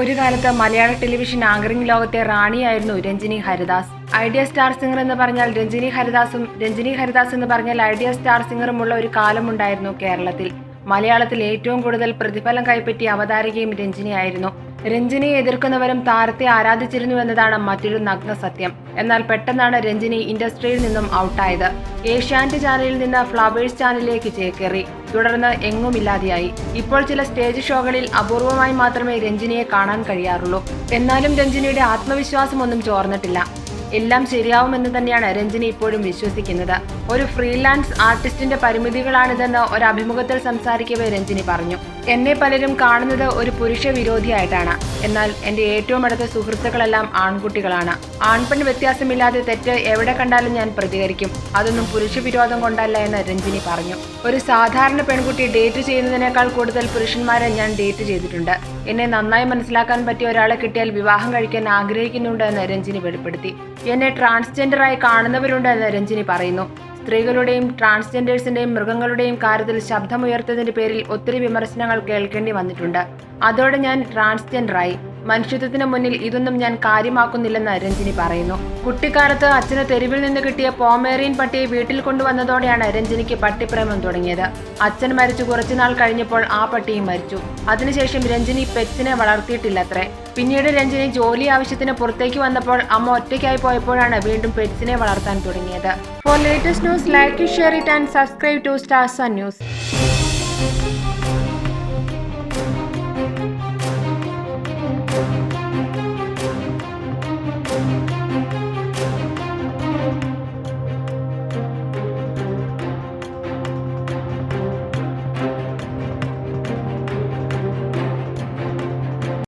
ഒരു കാലത്ത് മലയാള television anchoring ലോകത്തെ റാണിയായിരുന്നു Ranjini Haridas. Idea Star Singer എന്ന് പറഞ്ഞാൽ രഞ്ജിനി ഹരിദാസും രഞ്ജിനി ഹരിദാസ് എന്ന് പറഞ്ഞാൽ ഐഡിയ സ്റ്റാർ സിംഗറുമുള്ള ഒരു കാലമുണ്ടായിരുന്നു കേരളത്തിൽ. മലയാളത്തിൽ ഏറ്റവും കൂടുതൽ പ്രതിഫലം കൈപ്പറ്റിയ അവതാരകയും രഞ്ജിനിയായിരുന്നു. രഞ്ജിനിയെ എതിർക്കുന്നവരും താരത്തെ ആരാധിച്ചിരുന്നു എന്നതാണ് മറ്റൊരു നഗ്ന സത്യം. എന്നാൽ പെട്ടെന്നാണ് രഞ്ജിനി ഇൻഡസ്ട്രിയിൽ നിന്നും ഔട്ടായത്. ഏഷ്യാനെറ്റ് ചാനലിൽ നിന്ന് ഫ്ലവേഴ്സ് ചാനലിലേക്ക് ചേക്കേറി. തുടർന്ന് എങ്ങുമില്ലാതെയായി ഇപ്പോൾ ചില സ്റ്റേജ് ഷോകളിൽ അപൂർവമായി മാത്രമേ രഞ്ജിനിയെ കാണാൻ കഴിയാറുള്ളൂ. എന്നാലും രഞ്ജിനിയുടെ ആത്മവിശ്വാസമൊന്നും ചോർന്നിട്ടില്ല. എല്ലാം ശരിയാവുമെന്ന് തന്നെയാണ് രഞ്ജിനി ഇപ്പോഴും വിശ്വസിക്കുന്നത്. ഒരു ഫ്രീലാൻസ് ആർട്ടിസ്റ്റിന്റെ പരിമിതികളാണിതെന്ന് ഒരു അഭിമുഖത്തിൽ സംസാരിക്കവേ രഞ്ജിനി പറഞ്ഞു. എന്നെ പലരും കാണുന്നത് ഒരു പുരുഷ വിരോധിയായിട്ടാണ്. എന്നാൽ എന്റെ ഏറ്റവും അടുത്ത സുഹൃത്തുക്കളെല്ലാം ആൺകുട്ടികളാണ്. ആൺപെൺ വ്യത്യാസമില്ലാതെ തെറ്റ് എവിടെ കണ്ടാലും ഞാൻ പ്രതികരിക്കും. അതൊന്നും പുരുഷ വിരോധം കൊണ്ടല്ല എന്ന് രഞ്ജിനി പറഞ്ഞു. ഒരു സാധാരണ പെൺകുട്ടി ഡേറ്റ് ചെയ്യുന്നതിനേക്കാൾ കൂടുതൽ പുരുഷന്മാരെ ഞാൻ ഡേറ്റ് ചെയ്തിട്ടുണ്ട്. എന്നെ നന്നായി മനസ്സിലാക്കാൻ പറ്റിയ ഒരാളെ കിട്ടിയാൽ വിവാഹം കഴിക്കാൻ ആഗ്രഹിക്കുന്നുണ്ട് എന്ന് രഞ്ജിനി വെളിപ്പെടുത്തി. എന്നെ ട്രാൻസ്ജെൻഡറായി കാണുന്നവരുണ്ട് എന്ന് രഞ്ജിനി പറയുന്നു. സ്ത്രീകളുടെയും ട്രാൻസ്ജെൻഡേഴ്സിന്റെയും മൃഗങ്ങളുടെയും കാര്യത്തിൽ ശബ്ദമുയർത്തതിന്റെ പേരിൽ ഒത്തിരി വിമർശനങ്ങൾ കേൾക്കേണ്ടി വന്നിട്ടുണ്ട്. അതോടെ ഞാൻ ട്രാൻസ്ജെൻഡറായി. മനുഷ്യത്വത്തിന് മുന്നിൽ ഇതൊന്നും ഞാൻ കാര്യമാക്കുന്നില്ലെന്ന് രഞ്ജിനി പറയുന്നു. കുട്ടിക്കാലത്ത് അച്ഛന് തെരുവിൽ നിന്ന് കിട്ടിയ പോമേറിയൻ പട്ടിയെ വീട്ടിൽ കൊണ്ടുവന്നതോടെയാണ് രഞ്ജിനിക്ക് പട്ടിപ്രേമം തുടങ്ങിയത്. അച്ഛൻ മരിച്ചു കുറച്ചുനാൾ കഴിഞ്ഞപ്പോൾ ആ പട്ടിയും മരിച്ചു. അതിനുശേഷം രഞ്ജിനി പെറ്റ്സിനെ വളർത്തിയിട്ടില്ലത്രേ. പിന്നീട് രഞ്ജിനി ജോലി ആവശ്യത്തിന് പുറത്തേക്ക് വന്നപ്പോൾ അമ്മ ഒറ്റയ്ക്കായി പോയപ്പോഴാണ് വീണ്ടും പെറ്റ്സിനെ വളർത്താൻ തുടങ്ങിയത്. For latest news like share it and subscribe to Stars News